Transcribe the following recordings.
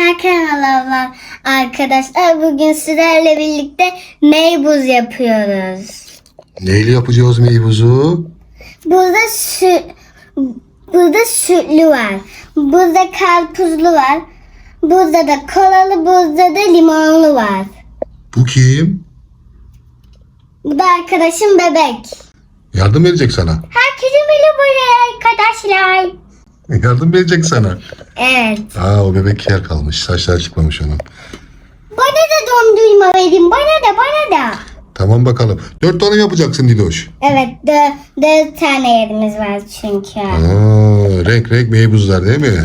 Merhabalar arkadaşlar. Bugün sizlerle birlikte meybuz yapıyoruz. Neyle yapacağız meyvuzu? Burada sü burada sütlü var. Burada karpuzlu var. Burada da kolalı, burada da limonlu var. Bu kim? Bu da arkadaşım bebek. Yardım verecek sana. Herkese merhaba arkadaşlar. Yardım verecek sana. Evet. Aa o bebek yer kalmış. Saçlar çıkmamış onun. Bana da dondurma verin. Bana da bana da. Tamam bakalım. Dört tane yapacaksın Diloş. Evet dö- dört tane yerimiz var çünkü. Aa, renk renk meybuzlar değil mi?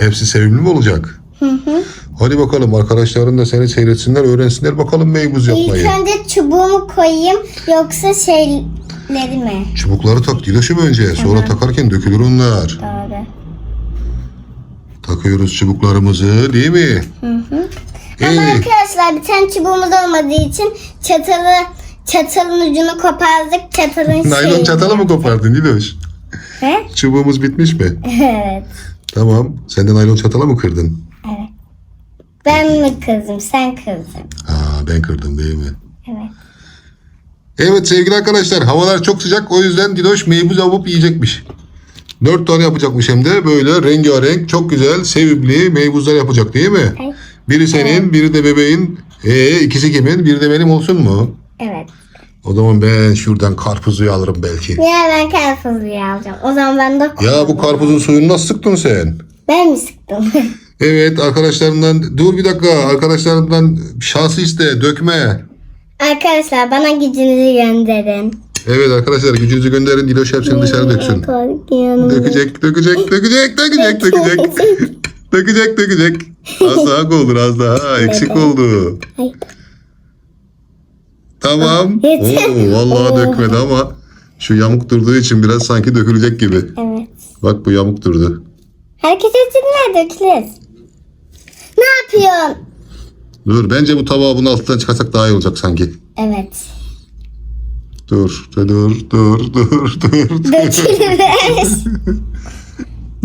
Hepsi sevimli mi olacak? Hı hı. Hadi bakalım arkadaşların da seni seyretsinler, öğrensinler bakalım meybuz İlk yapmayı. önce çubuğumu koyayım yoksa şeyleri mi? Çubukları tak Diloş'um önce. Sonra takarken dökülür onlar. Doğru. Takıyoruz çubuklarımızı değil mi? Ama İyi. arkadaşlar bir tane çubuğumuz olmadığı için çatalı çatalın ucunu kopardık. Çatalın Naylon şeyini- çatalı mı kopardın Diloş? He? Çubuğumuz bitmiş mi? evet. Tamam. Sen de naylon çatala mı kırdın? Evet. Ben mi kızım sen kızdın. Aa ben kırdım değil mi? Evet. Evet sevgili arkadaşlar havalar çok sıcak o yüzden Diloş meybuz avup yiyecekmiş. Dört tane yapacakmış hem de böyle rengarenk çok güzel sevimli meybuzlar yapacak değil mi? Ay. Biri senin biri de bebeğin. Ee ikisi kimin? Biri de benim olsun mu? Evet. O zaman ben şuradan karpuzu alırım belki. Ya ben karpuzluyu alacağım. O zaman ben de Ya bu karpuzun suyunu nasıl sıktın sen? Ben mi sıktım? Evet arkadaşlarından dur bir dakika arkadaşlarından şansı iste dökme. Arkadaşlar bana gücünüzü gönderin. Evet arkadaşlar gücünüzü gönderin Diloş hepsini dışarı döksün. Dökecek, dökecek, dökecek, dökecek, dökecek. dökecek, dökecek. Az daha olur, az daha. Eksik oldu. Tamam. Oo, vallahi dökmedi ama şu yamuk durduğu için biraz sanki dökülecek gibi. Evet. Bak bu yamuk durdu. Herkes etsinler dökülür. Ne yapıyorsun? Dur bence bu tabağı bunun altından çıkarsak daha iyi olacak sanki. Evet. Dur, dur, dur, dur, dur.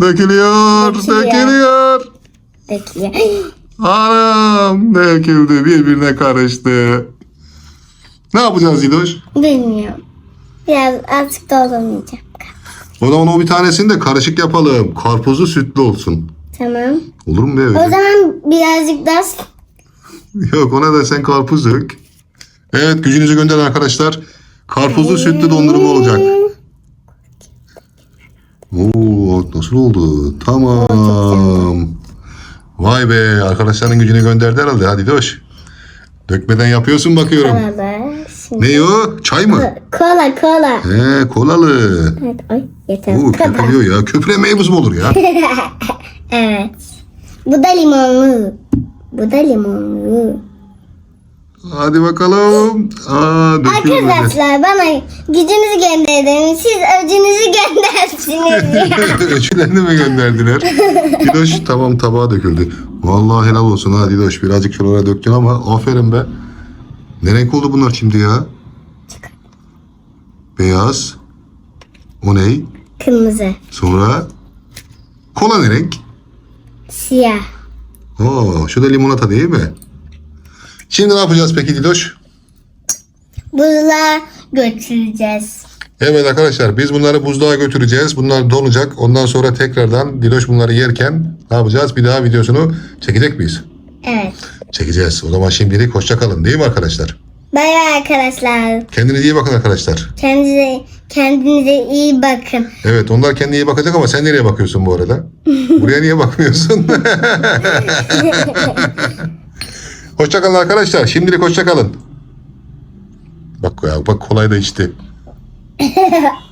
Dökülüyor, Dökülüyor. dökülüyor. Dökülüyor. Anam döküldü, birbirine karıştı. Ne yapacağız İdoş? Bilmiyorum. Biraz azıcık doldurmayacağım. O zaman o bir tanesini de karışık yapalım. Karpuzlu sütlü olsun. Tamam. Olur mu be O öyle? zaman birazcık daha Yok ona da sen karpuz dök. Evet gücünüzü gönderin arkadaşlar. Karpuzlu sütlü dondurma olacak. Oo nasıl oldu? Tamam. Vay be arkadaşların gücünü gönderdi herhalde. Hadi doş. Dökmeden yapıyorsun bakıyorum. Ne o? Çay mı? Kola kola. He kolalı. Evet, ay yeter. Oo köpürüyor ya. Köpüre meybuz mu olur ya? Evet. Bu da limonlu. Bu da limonlu. Hadi bakalım. Aa dökülmedi. Arkadaşlar bana gücünüzü gönderin. Siz öcünüzü göndersiniz ya. Ölçülerini mi gönderdiler? Didoş tamam tabağa döküldü. Vallahi helal olsun ha Didoş. Birazcık şuralara döktün ama aferin be. Ne renk oldu bunlar şimdi ya? Beyaz. O ne? Kırmızı. Sonra kola ne renk? Siyah. Oo, şu da limonata değil mi? Şimdi ne yapacağız peki Didoş? Buzluğa götüreceğiz. Evet arkadaşlar biz bunları buzluğa götüreceğiz. Bunlar donacak. Ondan sonra tekrardan Diloş bunları yerken ne yapacağız? Bir daha videosunu çekecek miyiz? Evet. Çekeceğiz. O zaman şimdilik hoşça kalın değil mi arkadaşlar? Bay bay arkadaşlar. Kendinize iyi bakın arkadaşlar. Kendinize, kendinize iyi bakın. Evet onlar kendine iyi bakacak ama sen nereye bakıyorsun bu arada? Buraya niye bakmıyorsun? hoşça kalın arkadaşlar. Şimdilik hoşça kalın. Bak ya bak kolay da içti.